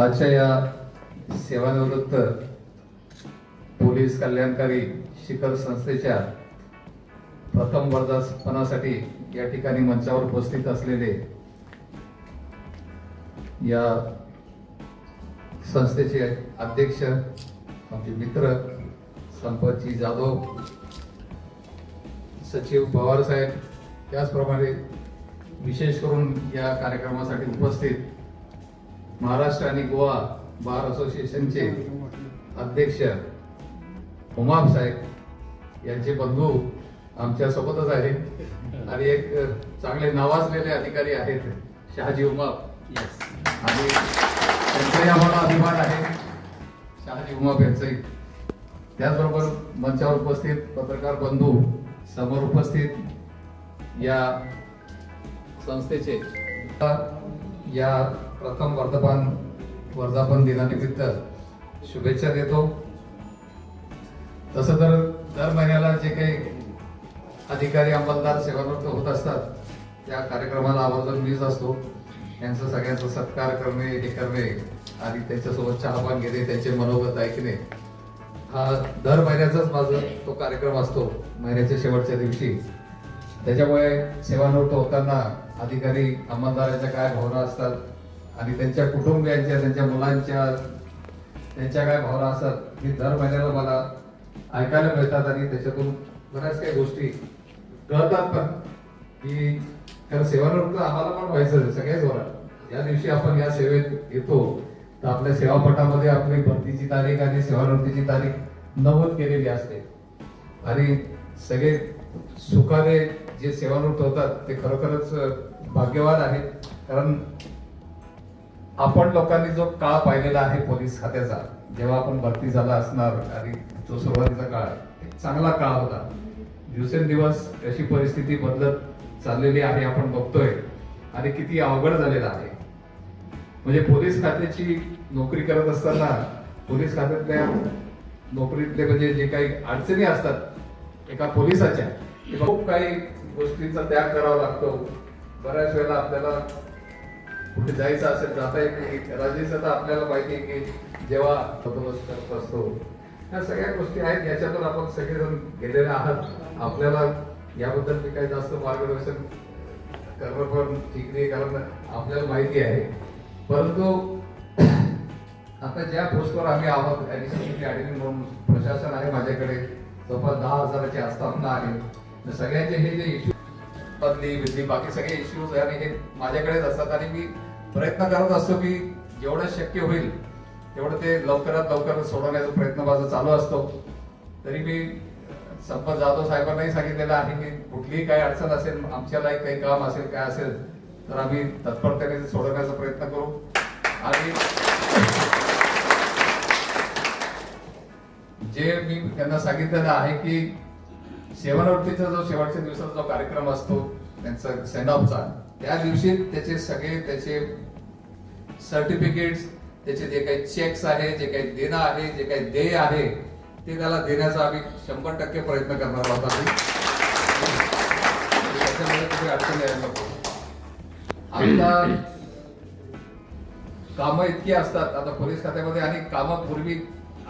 आजच्या या सेवानिवृत्त पोलीस कल्याणकारी शिखर संस्थेच्या प्रथम वर्धापनासाठी या ठिकाणी मंचावर उपस्थित असलेले या संस्थेचे अध्यक्ष आमचे मित्र संपतजी जाधव सचिव पवार साहेब त्याचप्रमाणे विशेष करून या कार्यक्रमासाठी उपस्थित महाराष्ट्र आणि गोवा बार असोसिएशनचे अध्यक्ष उमाप साहेब यांचे बंधू आमच्या सोबतच आहेत. आणि एक चांगले नावाजलेले अधिकारी आहेत शहाजी उमाप आणि त्यांचाही आम्हाला अभिमान आहे. शहाजी उमाप यांचाही त्याचबरोबर मंचावर उपस्थित पत्रकार बंधू समोर उपस्थित या संस्थेचे या प्रथम वर्धापन वर्धापन दिनानिमित्त शुभेच्छा देतो. तसं तर दर महिन्याला जे काही अधिकारी अंमलदार सेवानिवृत्त होत असतात त्या कार्यक्रमाला आवर्जून मीच असतो. यांचं सगळ्यांचा सत्कार करणे हे करणे आणि त्यांच्यासोबत चहापान घेणे त्यांचे मनोगत ऐकणे. हा दर महिन्याचाच माझा तो कार्यक्रम असतो महिन्याच्या शेवटच्या दिवशी. त्याच्यामुळे सेवानिवृत्त होताना अधिकारी अंमलदाराच्या काय भावना असतात आणि त्यांच्या कुटुंबियांच्या त्यांच्या मुलांच्या त्यांच्या काय भावना असतात हे दर महिन्याला मला ऐकायला मिळतात आणि त्याच्यातून बऱ्याच काही गोष्टी कळतात पण. की कारण सेवानिवृत्त आम्हाला पण व्हायचं सगळ्याच वरात या दिवशी आपण या सेवेत येतो तर आपल्या सेवापटामध्ये आपली भरतीची तारीख आणि सेवानिवृत्तीची तारीख नमूद केलेली असते. आणि सगळे सुखाने जे सेवानिवृत्त होतात ते खरोखरच भाग्यवान आहेत. कारण आपण लोकांनी जो काळ पाहिलेला आहे पोलीस खात्याचा जेव्हा आपण भरती झाला असणार आणि जो सुरुवातीचा काळ एक चांगला काळ होता. दिवसेंदिवस अशी परिस्थिती बदलत चाललेली आहे आपण बघतोय. आणि किती अवघड झालेला आहे. म्हणजे पोलीस खात्याची नोकरी करत असताना पोलीस खात्यातल्या नोकरीतले म्हणजे जे काही अडचणी असतात एका पोलिसाच्या खूप काही गोष्टींचा त्याग करावा लागतो. बऱ्याच वेळेला आपल्याला कुठे जायचं असेल जाता येत नाही. राजेचं तर आपल्याला माहिती आहे की जेव्हा बंदोबस्त करत असतो ह्या सगळ्या गोष्टी आहेत याच्यातून आपण सगळेजण गेलेले आहात. आपल्याला याबद्दल मी काही जास्त मार्गदर्शन करणं पण ठीक नाही कारण आपल्याला माहिती आहे. परंतु आता ज्या पोस्टवर आम्ही आहोत ऍडिशनल ॲडमिन म्हणून प्रशासन आहे माझ्याकडे जवळपास दहा हजाराची आस्थापना आहे. सगळ्यांचे हे जे इश्यू बदली बिदली बाकी सगळे इश्यूज आणि हे माझ्याकडेच असतात आणि मी प्रयत्न करत असतो की जेवढं शक्य होईल तेवढं ते लवकरात लवकर सोडवण्याचा प्रयत्न माझा चालू असतो. तरी मी संपत जाधव साहेबांनाही सांगितलेलं आहे की कुठलीही काही अडचण असेल आमच्यालाही काही काम असेल काय असेल तर आम्ही तत्परतेने सोडवण्याचा प्रयत्न करू. आणि जे मी त्यांना सांगितलेलं आहे की सेवानिवृत्तीचा जो शेवटच्या दिवसाचा जो कार्यक्रम असतो त्यांचा सेंड ऑफचा त्या दिवशी त्याचे सगळे त्याचे सर्टिफिकेट्स त्याचे जे काही चेक्स आहे जे काही देणं आहे जे काही देय आहे ते त्याला देण्याचा आम्ही शंभर टक्के प्रयत्न करणार आहोत आम्ही त्याच्यामुळे कुठे अडचण यायला नको. आता कामं इतकी असतात आता पोलीस खात्यामध्ये आणि कामं पूर्वी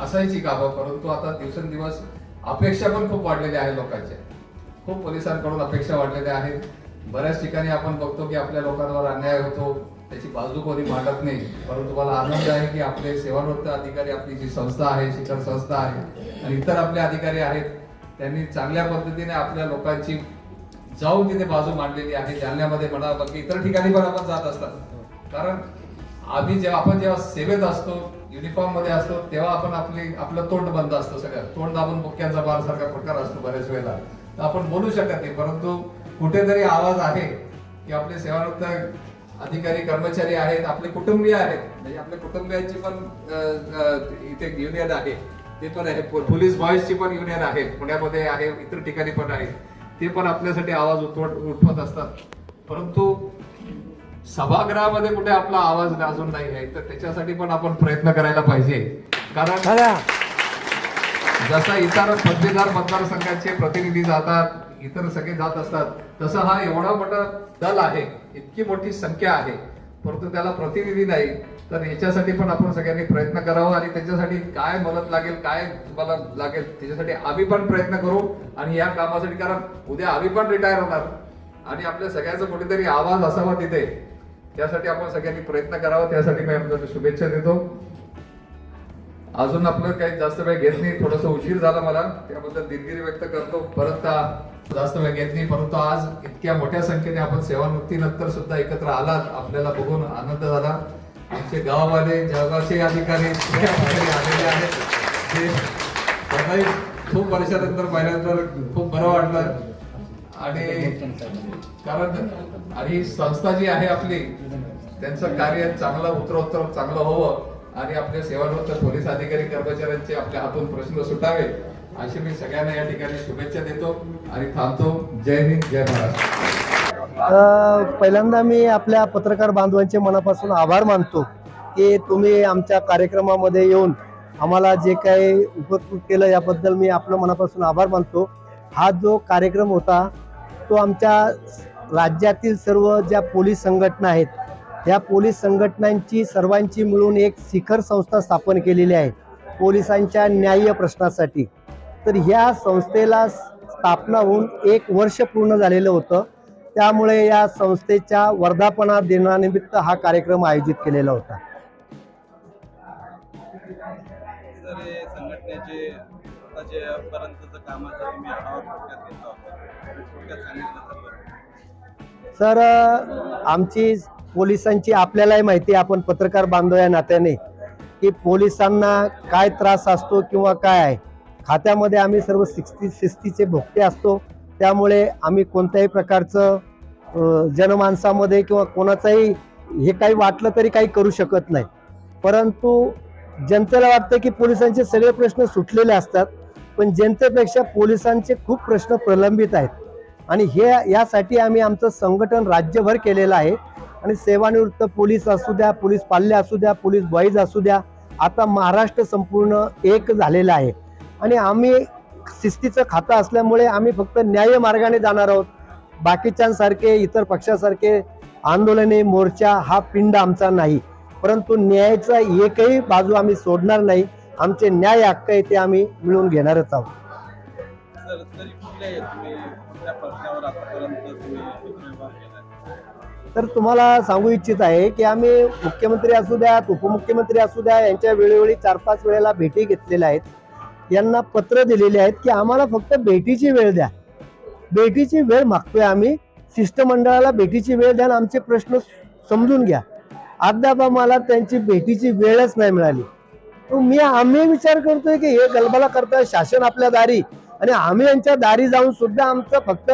असायची कामं परंतु आता दिवसेंदिवस अपेक्षा पण खूप वाढलेल्या आहेत लोकांच्या. खूप पोलिसांकडून अपेक्षा वाढलेल्या आहेत. बऱ्याच ठिकाणी आपण बघतो की आपल्या लोकांवर अन्याय होतो त्याची बाजू कोणी मांडत नाही. परंतु मला आनंद आहे की आपले सेवानिवृत्त अधिकारी आपली जी संस्था आहे शिखर संस्था आहे आणि इतर आपले अधिकारी आहेत त्यांनी चांगल्या पद्धतीने आपल्या लोकांची जाऊन तिथे बाजू मांडलेली आहे. जालन्यामध्ये म्हणा बाकी इतर ठिकाणी पण आपण जात असतात. कारण आम्ही जेव्हा आपण जेव्हा सेवेत असतो युनिफॉर्ममध्ये असतो तेव्हा आपण आपली आपलं तोंड बंद असतं सगळं. तोंड दाबून बुक्क्यांचा बार सारखा प्रकार असतो बऱ्याच वेळेला. तर आपण बोलू शकत नाही परंतु कुठेतरी आवाज आहे की आपले सेवानिवृत्त अधिकारी कर्मचारी आहेत आपले कुटुंबीय आहेत. म्हणजे आपल्या कुटुंबियांची पण इथे युनियन आहे. ते पण आहे. पोलीस बॉईजची पण युनियन आहे. पुण्यामध्ये आहे इतर ठिकाणी पण आहे. ते पण आपल्यासाठी आवाज उठवत उठवत असतात. परंतु सभागृहामध्ये कुठे आपला आवाज अजून नाही आहे तर त्याच्यासाठी पण आपण प्रयत्न करायला पाहिजे. कारण जसा इतर पदवीधर मतदारसंघाचे प्रतिनिधी जातात इतर सगळे जात असतात तसं हा एवढा मोठा दल आहे इतकी मोठी संख्या आहे परंतु त्याला प्रतिनिधी नाही तर याच्यासाठी पण आपण सगळ्यांनी प्रयत्न करावा आणि त्याच्यासाठी काय मदत लागेल काय तुम्हाला लागेल त्याच्यासाठी आम्ही पण प्रयत्न करू आणि या कामासाठी कारण उद्या आम्ही पण रिटायर होणार. आणि आपल्या सगळ्याचा कुठेतरी आवाज असावा तिथे. त्यासाठी आपण सगळ्यांनी प्रयत्न करावा त्यासाठी मी आपल्याला शुभेच्छा देतो. अजून आपलं काही जास्त वेळ घेत नाही थोडस उशीर झाला मला त्याबद्दल दिलगिरी व्यक्त करतो. परत जास्त वेळ घेत नाही परंतु आज इतक्या मोठ्या संख्येने आपण सेवानिवृत्तीनंतर सुद्धा एकत्र आलात आपल्याला बघून आनंद झाला. आमचे गाववाले जळगावचे अधिकारी आलेले आहेत. ते सगळे खूप वर्षानंतर पाहिल्यानंतर खूप बरं वाटलं. आणि कारण आणि संस्था जी आहे आपली त्यांचं कार्य चांगलं उत्तरोत्तर चांगलं व्हावं आणि आपल्या सेवानिवृत्त पोलीस अधिकारी कर्मचाऱ्यांचे आपल्या हातून प्रश्न सुटावे अशी मी सगळ्यांना या ठिकाणी शुभेच्छा देतो आणि थांबतो. जय हिंद जय महाराष्ट्र. पहिल्यांदा मी आपल्या पत्रकार बांधवांचे मनापासून आभार मानतो की तुम्ही आमच्या कार्यक्रमामध्ये येऊन आम्हाला जे काही उपकृत केलं याबद्दल मी आपलं मनापासून आभार मानतो. हा जो कार्यक्रम होता तो आमच्या राज्यातील सर्व ज्या पोलीस संघटना आहेत या पोलीस संघटनांची सर्वांची मिळून एक शिखर संस्था स्थापन केलेली आहे पोलिसांच्या न्याय्य प्रश्नासाठी. तर ह्या संस्थेला स्थापना होऊन एक वर्ष पूर्ण झालेलं होतं. त्यामुळे या संस्थेच्या वर्धापना दिनानिमित्त हा कार्यक्रम आयोजित केलेला होता. संघटनेचे सर तर आमची पोलिसांची आपल्यालाही माहिती आहे आपण पत्रकार बांधव या नात्याने की पोलिसांना काय त्रास असतो किंवा काय आहे. खात्यामध्ये आम्ही सर्व शिस्ती शिस्तीचे भोगते असतो. त्यामुळे आम्ही कोणत्याही प्रकारचं जनमानसामध्ये किंवा कोणाचाही हे काही वाटलं तरी काही करू शकत नाही. परंतु जनतेला वाटतं की पोलिसांचे सगळे प्रश्न सुटलेले असतात. पण जनतेपेक्षा पोलिसांचे खूप प्रश्न प्रलंबित आहेत. आणि हे यासाठी आम्ही आमचं संघटन राज्यभर केलेलं आहे. आणि सेवानिवृत्त पोलीस असू द्या पोलीस पाल्य असू द्या पोलीस बॉईज असू द्या आता महाराष्ट्र संपूर्ण एक झालेला आहे. आणि आम्ही शिस्तीचं खातं असल्यामुळे आम्ही फक्त न्याय मार्गाने जाणार आहोत. बाकीच्यांसारखे इतर पक्षासारखे आंदोलने मोर्चा हा पिंड आमचा नाही. परंतु न्यायाचा एकही बाजू आम्ही सोडणार नाही. आमचे न्याय हक्क आहे ते आम्ही मिळवून घेणारच आहोत. प्रश्नावर आतापर्यंत तुम्ही तर तुम्हाला सांगू इच्छित आहे की आम्ही मुख्यमंत्री असू द्यात उपमुख्यमंत्री असू द्या यांच्या वेळोवेळी चार पाच वेळेला भेटी घेतलेल्या आहेत. यांना पत्र दिलेले आहेत की आम्हाला फक्त भेटीची वेळ द्या. भेटीची वेळ मागतोय आम्ही. शिष्टमंडळाला भेटीची वेळ द्या आणि आमचे प्रश्न समजून घ्या. अद्याप आम्हाला त्यांची भेटीची वेळच नाही मिळाली. मी आम्ही विचार करतोय की हे गलबला करता शासन आपल्या दारी. आणि आम्ही यांच्या दारी जाऊन सुद्धा आमचं फक्त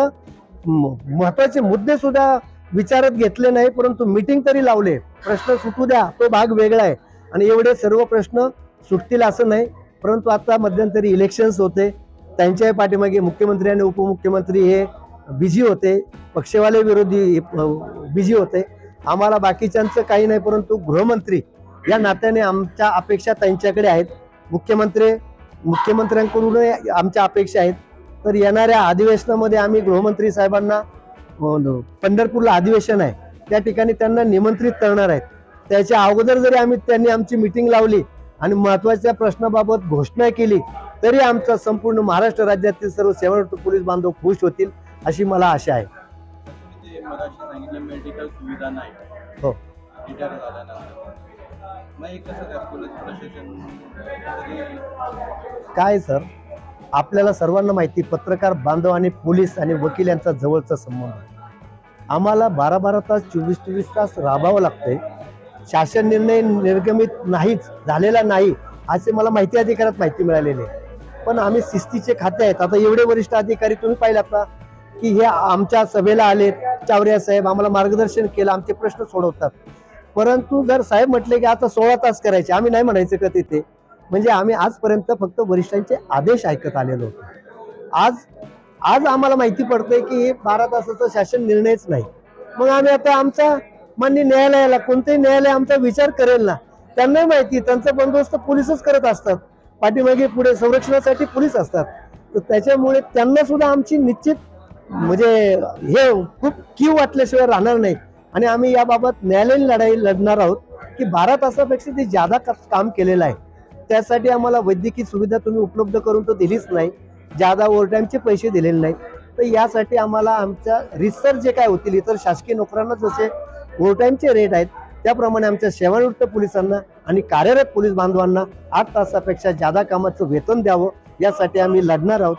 महत्त्वाचे मुद्दे सुद्धा विचारात घेतले नाही परंतु मीटिंग तरी लावले. प्रश्न सुटू द्या तो भाग वेगळा आहे. आणि एवढे सर्व प्रश्न सुटतील असं नाही परंतु आता मध्यंतरी इलेक्शन्स होते. त्यांच्याही पाठीमागे मुख्यमंत्री आणि उपमुख्यमंत्री हे बिझी होते. पक्षवाले विरोधी बिझी होते. आम्हाला बाकीच्यांचं काही नाही परंतु गृहमंत्री या नात्याने आमच्या अपेक्षा त्यांच्याकडे आहेत. मुख्यमंत्री मुख्यमंत्र्यांकडून आमच्या अपेक्षा आहेत. तर येणाऱ्या अधिवेशनामध्ये आम्ही गृहमंत्री साहेबांना. पंढरपूरला अधिवेशन आहे. त्या ठिकाणी त्यांना निमंत्रित करणार आहेत. त्याच्या अगोदर जरी आम्ही त्यांनी आमची मिटिंग लावली आणि महत्त्वाच्या प्रश्नाबाबत घोषणा केली तरी आमचा संपूर्ण महाराष्ट्र राज्यातील सर्व सेवानिवृत्त पोलीस बांधव खुश होतील अशी मला आशा आहे. हो. काय सर? आपल्याला सर्वांना माहिती पत्रकार बांधव आणि पोलीस आणि वकील यांचा जवळचा संबंध. आम्हाला बारा बारा तास चोवीस चोवीस तास राबावं लागतंय. शासन निर्णय निर्गमित नाहीच झालेला नाही असे मला माहिती अधिकारात माहिती मिळालेली आहे. पण आम्ही शिस्तीचे खाते आहेत. आता एवढे वरिष्ठ अधिकारी तुम्ही पाहिलात ना की हे आमच्या सभेला आले चावऱ्या साहेब आम्हाला मार्गदर्शन केलं आमचे प्रश्न सोडवतात. परंतु जर साहेब म्हटले की आता सोळा तास करायचे आम्ही नाही म्हणायचं का तिथे? म्हणजे आम्ही आजपर्यंत फक्त वरिष्ठांचे आदेश ऐकत आलेलो होतो. आज आज आम्हाला माहिती पडतंय की हे बारा तासाचा शासन निर्णयच नाही. मग आम्ही आता आमचा मान्य न्यायालयाला कोणतेही न्यायालय आमचा विचार करेल ना त्यांनाही माहिती त्यांचा बंदोबस्त पोलीसच करत असतात. पाठीमागे पुढे संरक्षणासाठी पोलीस असतात. तर त्याच्यामुळे त्यांना सुद्धा आमची निश्चित म्हणजे हे खूप कीव वाटल्याशिवाय राहणार नाही. आणि आम्ही याबाबत न्यायालयीन लढाई लढणार आहोत की बारा तासापेक्षा ते जादा काम केलेलं आहे. त्यासाठी आम्हाला वैद्यकीय सुविधा तुम्ही उपलब्ध करून तर दिलीच नाही. जादा ओव्हरटाईमचे पैसे दिलेले नाही तर यासाठी आम्हाला आमच्या रिसर्च जे काय होतील इतर शासकीय नोकरांना जसे ओव्हरटाईमचे रेट आहेत त्याप्रमाणे आमच्या सेवानिवृत्त पोलिसांना आणि कार्यरत पोलीस बांधवांना आठ तासापेक्षा जादा कामाचं वेतन द्यावं यासाठी आम्ही लढणार आहोत.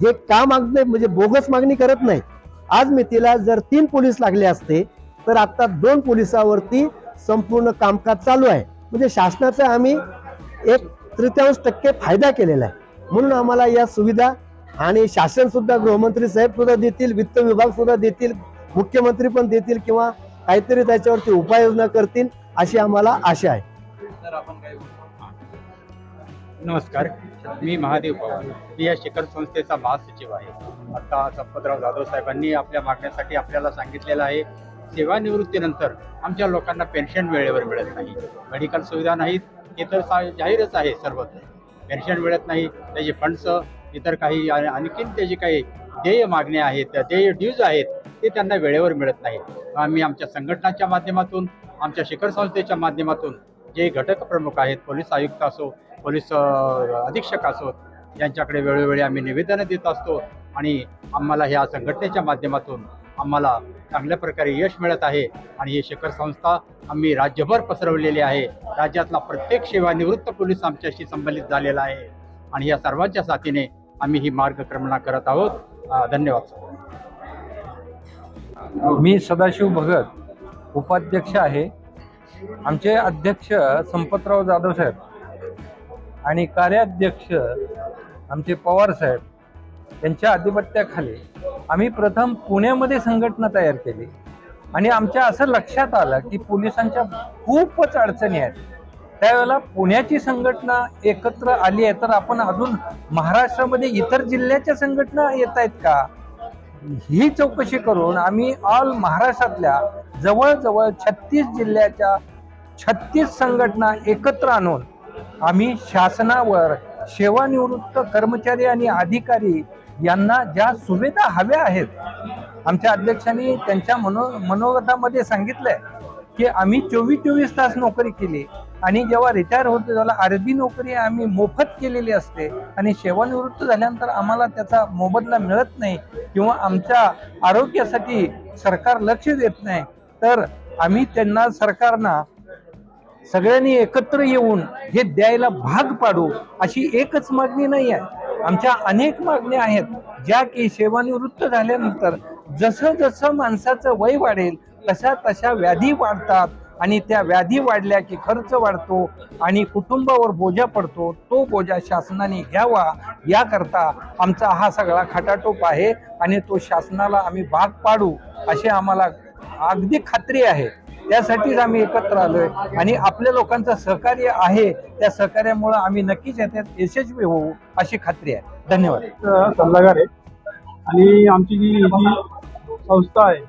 हे का अगदी म्हणजे बोगस मागणी करत नाही आज मी तिला जर तीन पोलीस लागले असते तर आता दोन पोलिसावरती संपूर्ण कामकाज चालू आहे. म्हणजे शासनाचा आम्ही एक तृतीयांश टक्के फायदा केलेला आहे. म्हणून आम्हाला या सुविधा आणि शासन सुद्धा गृहमंत्री साहेब सुद्धा देतील वित्त विभाग सुद्धा देतील मुख्यमंत्री पण देतील किंवा काहीतरी त्याच्यावरती उपाययोजना करतील अशी आम्हाला आशा आहे. नमस्कार मी महादेव पवार. मी या शिखर संस्थेचा महासचिव आहे. आता संपतराव जाधव साहेबांनी आपल्या मागण्यासाठी आपल्याला सांगितलेलं आहे सेवानिवृत्तीनंतर आमच्या लोकांना पेन्शन वेळेवर मिळत नाही. मेडिकल सुविधा नाहीत हे तर सा- जाहीरच आहे सर्वत्र पेन्शन मिळत नाही त्याचे फंड्स इतर काही आणखीन त्याची काही देय मागण्या आहेत त्या देय ड्यूज आहेत ते त्यांना वेळेवर मिळत नाही. आम्ही आमच्या संघटनाच्या माध्यमातून आमच्या शिखर संस्थेच्या माध्यमातून जे घटक प्रमुख आहेत पोलीस आयुक्त असो पोलीस अधीक्षक असोत यांच्याकडे वेळोवेळी आम्ही निवेदनं देत असतो आणि आम्हाला ह्या संघटनेच्या माध्यमातून आम्हाला चांगल्या प्रकारे यश मिळत आहे. आणि ही शिखर संस्था आम्ही राज्यभर पसरवलेली आहे. राज्यातला प्रत्येक सेवानिवृत्त पोलीस आमच्याशी संबंधित झालेला आहे. आणि या सर्वांच्या साथीने आम्ही ही मार्गक्रमणा करत आहोत. धन्यवाद मी सदाशिव भगत उपाध्यक्ष आहे. आमचे अध्यक्ष संपतराव जाधव साहेब आणि कार्याध्यक्ष आमचे पवार साहेब यांच्या अधिपत्याखाली आम्ही प्रथम पुण्यामध्ये संघटना तयार केली. आणि आमच्या असं लक्षात आलं की पोलिसांच्या खूपच अडचणी आहेत. त्यावेळेला पुण्याची संघटना एकत्र आली आहे. तर आपण अजून महाराष्ट्रामध्ये इतर जिल्ह्याच्या संघटना येत आहेत का? ही चौकशी करून आम्ही ऑल महाराष्ट्रातल्या जवळजवळ छत्तीस जिल्ह्याच्या छत्तीस संघटना एकत्र आणून आम्ही शासनावर सेवानिवृत्त कर्मचारी आणि अधिकारी यांना ज्या सुविधा हव्या आहेत आमच्या अध्यक्षांनी त्यांच्या मनो मनोगतामध्ये सांगितलंय की आम्ही चोवीस चोवीस तास नोकरी केली आणि जेव्हा रिटायर होतो त्याला अर्धी नोकरी आम्ही मोफत केलेली असते आणि सेवानिवृत्त झाल्यानंतर आम्हाला त्याचा मोबदला मिळत नाही किंवा आमच्या आरोग्यासाठी सरकार लक्ष देत नाही तर आम्ही त्यांना सरकारना सगळ्यांनी एकत्र येऊन हे द्यायला भाग पाडू अशी एकच मागणी नाही आहे. आमच्या अनेक मागण्या आहेत ज्या की सेवानिवृत्त झाल्यानंतर जसं जसं माणसाचं वय वाढेल तशा तशा व्याधी वाढतात आणि त्या व्याधी वाढल्या की खर्च वाढतो आणि कुटुंबावर बोजा पडतो तो बोजा शासनाने घ्यावा. याकरता आमचा हा सगळा खटाटोप आहे आणि तो शासनाला आम्ही भाग पाडू अशी आम्हाला अगदी खात्री आहे. त्यासाठीच आम्ही एकत्र आलोय. आणि आपल्या लोकांचं सहकार्य आहे त्या सहकार्यामुळे आम्ही नक्कीच याच्यात यशस्वी होऊ अशी खात्री आहे. धन्यवाद. सल्लागार आहे. आणि आमची जी संस्था आहे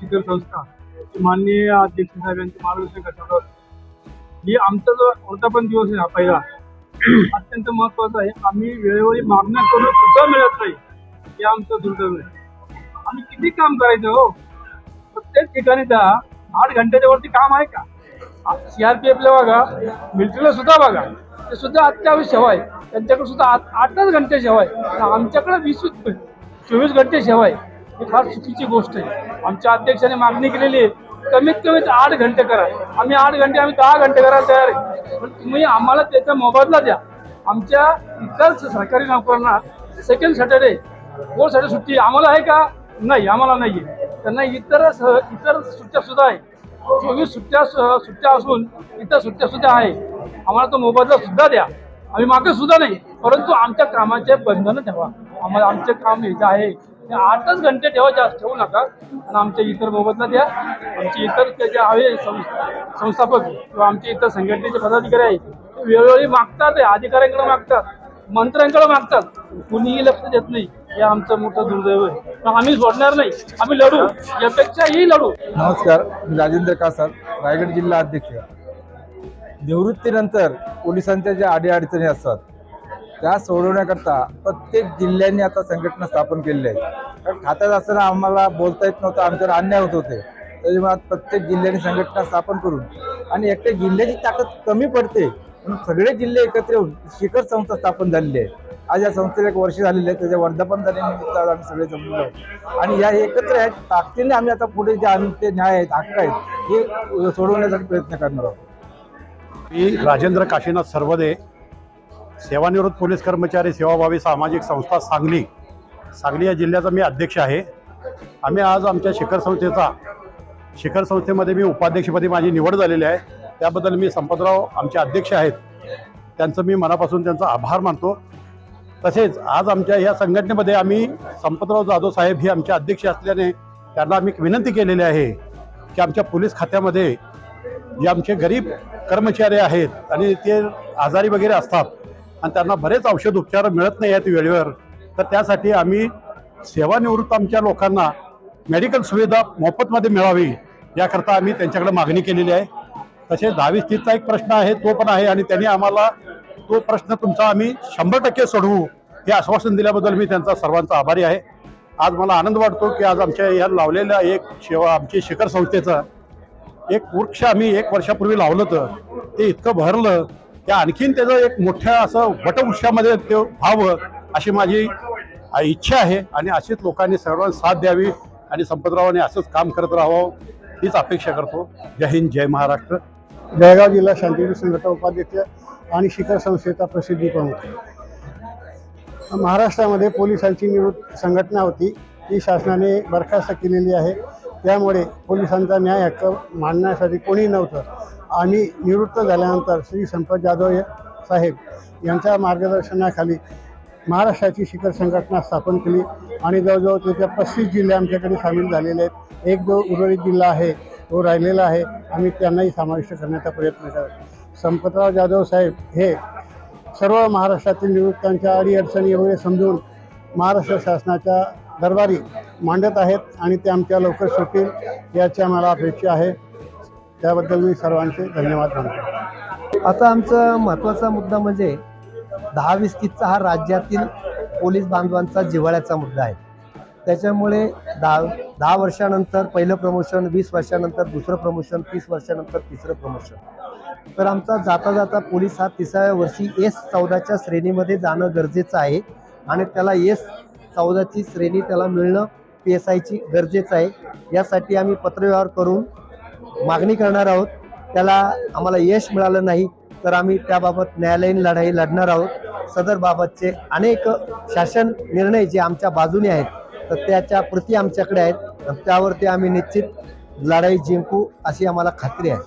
शिखर संस्था माननीय अध्यक्ष साहेब यांचे मार्गदर्शन करतात ही आमचा जो कोणता पण दिवस आहे हा पहिला अत्यंत महत्त्वाचा आहे. आम्ही वेळोवेळी मागण्या करून सुद्धा मिळत नाही. हे आमचं दुर्दैव आहे. आम्ही किती काम करायचं हो? प्रत्येक ठिकाणी त्या आठ घंट्याच्या वरती काम आहे का? सीआरपीएफला बघा मिलिटरीला सुद्धा बघा. ते सुद्धा अत्यावश्यक सेवा आहे. त्यांच्याकडे सुद्धा आठ आठच घंटे सेवा आहे. आमच्याकडे वीस चोवीस घंटे सेवा आहे. ही फार चुकीची गोष्ट आहे. आमच्या अध्यक्षाने मागणी केलेली आहे कमीत कमी आठ घंटे करा. आम्ही आठ घंटे आम्ही दहा घंटे करायला तयार आहे. पण तुम्ही आम्हाला त्याचा मोबदला द्या. आमच्या इतर सरकारी नोकरांना सेकंड सॅटर्डे फोर सॅटर्डे सुट्टी आम्हाला आहे का? नाही आम्हाला नाही आहे त्यांना इतर इतर सुट्ट्या सुद्धा आहे चोवीस सुट्ट्या सुट्ट्या असून इतर सुट्ट्या सुद्धा आहे आम्हाला तो मोबदला सुद्धा द्या. आम्ही मागे सुद्धा नाही परंतु आमच्या कामाचे बंधन ठेवा. आम्हाला आमचे काम हे जे आहे. ते आठच घंटे ठेवा जास्त ठेवू नका. आणि आमच्या इतर मोबदला द्या. आमचे इतर ते जे आहे सं- संस्थापक किंवा आमचे इतर संघटनेचे पदाधिकारी आहेत ते वेळोवेळी मागतात आहे, अधिकाऱ्यांकडे मागतात मंत्र्यांकडे मागतात. कुणीही लक्ष देत नाही. हे आमचं मोठं दुर्दैव आहे. पण आम्ही सोडणार नाही. आम्ही लढू. यापेक्षाही लढू. नमस्कार मी राजेंद्र कासार रायगड जिल्हा अध्यक्ष. निवृत्तीनंतर पोलिसांच्या ज्या अडीअडचणी असतात त्या सोडवण्याकरता प्रत्येक जिल्ह्यांनी आता संघटना स्थापन केलेली आहे. कारण खात्यात असताना आम्हाला बोलता येत नव्हतं आमच्यावर अन्याय होत होते. त्याच्यामुळे मग प्रत्येक जिल्ह्याने संघटना स्थापन करून आणि एकट्या जिल्ह्याची ताकद कमी पडते म्हणून सगळे जिल्हे एकत्र येऊन शिखर संस्था स्थापन झालेली आहे. आज या संस्थेला एक वर्ष झालेले आहे त्याच्या वर्धापन झाल्यानिमित्त आज आम्ही सगळे जमलेलो आहोत. आणि या एकत्र आहेत ताकदीने आम्ही आता पुढे जे आमचे न्याय आहेत हक्क आहेत हे सोडवण्यासाठी प्रयत्न करणार आहोत. मी राजेंद्र काशीनाथ सर्वदे सेवानिवृत्त पोलीस कर्मचारी सेवाभावी सामाजिक संस्था सांगली. सांगली या जिल्ह्याचा मी अध्यक्ष आहे. आम्ही आज आमच्या शिखर संस्थेचा शिखर संस्थेमध्ये मी उपाध्यक्षपदी माझी निवड झालेली आहे. त्याबद्दल मी संपतराव आमचे अध्यक्ष आहेत. त्यांचं मी मनापासून त्यांचा आभार मानतो. तसेच आज आमच्या या संघटनेमध्ये आम्ही संपतराव जाधव साहेब हे आमचे अध्यक्ष असल्याने त्यांना आम्ही एक विनंती केलेली आहे की आमच्या पोलीस खात्यामध्ये जे आमचे गरीब कर्मचारी आहेत आणि ते आजारी वगैरे असतात आणि त्यांना बरेच औषध उपचार मिळत नाही आहेत वेळेवर तर त्यासाठी आम्ही सेवानिवृत्त आमच्या लोकांना मेडिकल सुविधा मोफतमध्ये मिळावी याकरता आम्ही त्यांच्याकडे मागणी केलेली आहे. तसेच दहावीस तीसचा एक प्रश्न आहे तो पण आहे आणि त्यांनी आम्हाला तो प्रश्न तुमचा आम्ही शंभर टक्के सोडवू हे आश्वासन दिल्याबद्दल मी त्यांचा सर्वांचा आभारी आहे. आज मला आनंद वाटतो की आज आमच्या या लावलेल्या एक शेवा आमची शिखर संस्थेचा एक वृक्ष आम्ही एक वर्षापूर्वी लावलं होतं. ते इतकं भरलं की आणखीन त्याचं एक मोठ्या असं वटवृक्षामध्ये ते व्हावं अशी माझी इच्छा आहे आणि अशीच लोकांनी सर्वांनी साथ द्यावी आणि संपतरावांनी असंच काम करत राहावं हीच अपेक्षा करतो. जय हिंद जय महाराष्ट्र. जळगाव जिल्हा शांतिप्रिय संघटना उपाध्यक्ष आणि शिखर संस्थेचा प्रसिद्धी प्रमुख. महाराष्ट्रामध्ये पोलिसांची निवृत्त संघटना होती. ती शासनाने बरखास्त केलेली आहे. त्यामुळे पोलिसांचा न्याय हक्क मांडण्यासाठी कोणी नव्हतं. आणि निवृत्त झाल्यानंतर श्री संपत जाधव साहेब यांच्या मार्गदर्शनाखाली महाराष्ट्राची शिखर संघटना स्थापन केली. आणि जवळजवळ त्याच्या पस्तीस जिल्हे आमच्याकडे सामील झालेले आहेत. एक जो उर्वरित जिल्हा आहे तो राहिलेला आहे. आम्ही त्यांनाही समाविष्ट करण्याचा प्रयत्न करतो. संपतराव जाधव साहेब हे सर्व महाराष्ट्रातील निवृत्तांच्या अडीअडचणी वगैरे समजून महाराष्ट्र शासनाच्या दरबारी मांडत आहेत आणि ते आमच्या लवकर सुटतील याची आम्हाला अपेक्षा आहे. त्याबद्दल मी सर्वांचे धन्यवाद मानतो. आता आमचा महत्त्वाचा मुद्दा म्हणजे दहा वीस तीसचा हा राज्यातील पोलीस बांधवांचा जिव्हाळ्याचा मुद्दा आहे. त्याच्यामुळे दहा दहा वर्षानंतर पहिलं प्रमोशन वीस वर्षानंतर दुसरं प्रमोशन तीस वर्षानंतर तिसरं प्रमोशन तर आमचा जाता जाता पोलीस हा तिसऱ्या वर्षी एस चौदाच्या श्रेणीमध्ये जाणं गरजेचं आहे आणि त्याला एस चौदाची श्रेणी त्याला मिळणं पी एस आयची गरजेचं आहे. यासाठी आम्ही पत्रव्यवहार करून मागणी करणार आहोत. त्याला आम्हाला यश मिळालं नाही तर आम्ही त्याबाबत न्यायालयीन लढाई लढणार आहोत. सदरबाबतचे अनेक शासन निर्णय जे आमच्या बाजूने आहेत तर त्याच्या प्रती आमच्याकडे आहेत. त्यावरती आम्ही निश्चित लढाई जिंकू अशी आम्हाला खात्री आहे.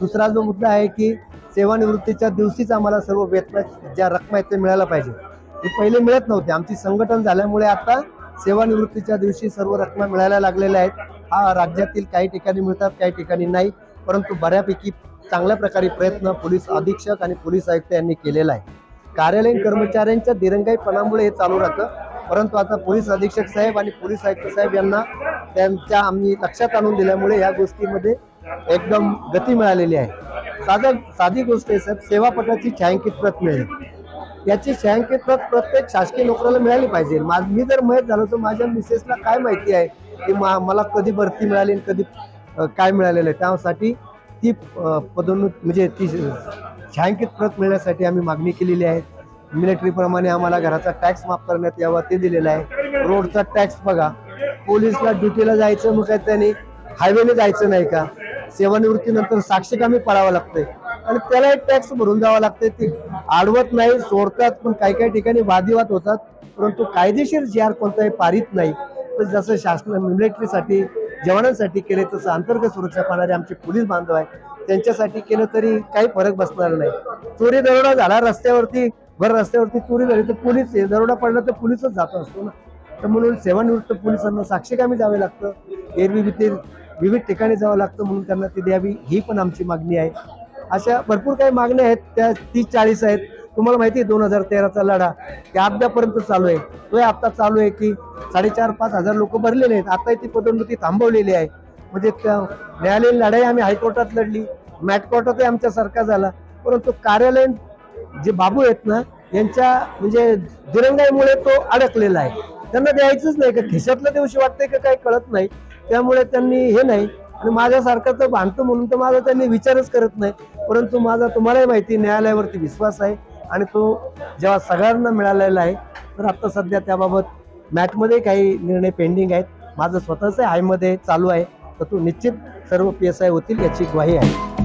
दुसरा जो मुद्दा आहे की सेवानिवृत्तीच्या दिवशीच आम्हाला सर्व वेतन ज्या रक्कम आहेत ते मिळायला पाहिजे. हे पहिले मिळत नव्हते. आमची संघटन झाल्यामुळे आता सेवानिवृत्तीच्या दिवशी सर्व रक्कम मिळायला लागलेल्या आहेत. हा राज्यातील काही ठिकाणी मिळतात काही ठिकाणी नाही. परंतु बऱ्यापैकी चांगल्या प्रकारे प्रयत्न पोलीस अधीक्षक आणि पोलीस आयुक्त यांनी केलेला आहे. कार्यालयीन कर्मचाऱ्यांच्या दिरंगाईपणामुळे हे चालू राहतं. परंतु आता पोलीस अधीक्षक साहेब आणि पोलीस आयुक्त साहेब यांना त्यांच्या आम्ही लक्षात आणून दिल्यामुळे या गोष्टीमध्ये एकदम गती मिळालेली आहे. साधं साधी गोष्ट आहे साहेब सेवापटाची छायांकित प्रत मिळेल. याची छायांकित प्रत प्रत्येक शासकीय नोकऱ्याला मिळाली पाहिजे. मी जर मयत झालो तर माझ्या मिसेसला काय माहिती आहे की मा- मला कधी भरती मिळाली आणि कधी काय मिळालेलं आहे. त्यासाठी ती पदोन्नत म्हणजे ती छायांकित प्रत मिळण्यासाठी आम्ही मागणी केलेली आहे. मिलिटरीप्रमाणे आम्हाला घराचा टॅक्स माफ करण्यात यावा ते दिलेलं आहे. रोडचा टॅक्स बघा. पोलीसला ड्युटीला जायचं मग काय त्यांनी? हायवेने जायचं नाही का? सेवानिवृत्तीनंतर साक्षीकामी पळावं लागतंय. आणि त्याला एक टॅक्स भरून द्यावा लागतंय. ते आडवत नाही सोडतात पण काही काही ठिकाणी वादिवाद होतात. परंतु कायदेशीर जी आर कोणताही पारित नाही. तर जसं शासन मिलिटरीसाठी जवानांसाठी केले तसं अंतर्गत सुरक्षा पाहणारे आमचे पोलीस बांधव आहेत. त्यांच्यासाठी केलं तरी काही फरक बसणार नाही. चोरी दरोडा झाला रस्त्यावरती भर रस्त्यावरती चोरी झाली तर पोलीस आहे. दरोडा पडला तर पोलीसच जात असतो ना. तर म्हणून सेवानिवृत्त पोलिसांना साक्षीकामी जावे लागतं. एरवी भीती विविध ठिकाणी जावं लागतं म्हणून त्यांना ती द्यावी. ही पण आमची मागणी आहे. अशा भरपूर काही मागण्या आहेत. त्या तीस चाळीस आहेत. तुम्हाला माहिती आहे दोन हजार तेराचा लढा. त्या अद्यापर्यंत चालू आहे. तो आता चालू आहे की साडेचार पाच हजार लोक भरलेले आहेत. आता ती पदोन्नती थांबवलेली आहे. म्हणजे त्या न्यायालयीन लढाई आम्ही हायकोर्टात लढली. मॅट कोर्टातही आमच्या सारखा झाला. परंतु कार्यालयीन जे बाबू आहेत ना यांच्या म्हणजे दिरंगाईमुळे तो अडकलेला आहे. त्यांना द्यायचंच नाही का खिशातल्या दिवशी वाटतंय का काही कळत नाही. त्यामुळे त्यांनी हे नाही. आणि माझ्यासारखं तर भांडतं म्हणून तर माझा त्यांनी विचारच करत नाही. परंतु माझा तुम्हालाही माहिती न्यायालयावरती विश्वास आहे. आणि तो जेव्हा सगळ्यांना मिळालेला आहे तर आता सध्या त्याबाबत मॅटमध्ये काही निर्णय पेंडिंग आहेत. माझं स्वतःच हायमध्ये चालू आहे. तर तो निश्चित सर्व पी एस आय होतील याची ग्वाही आहे.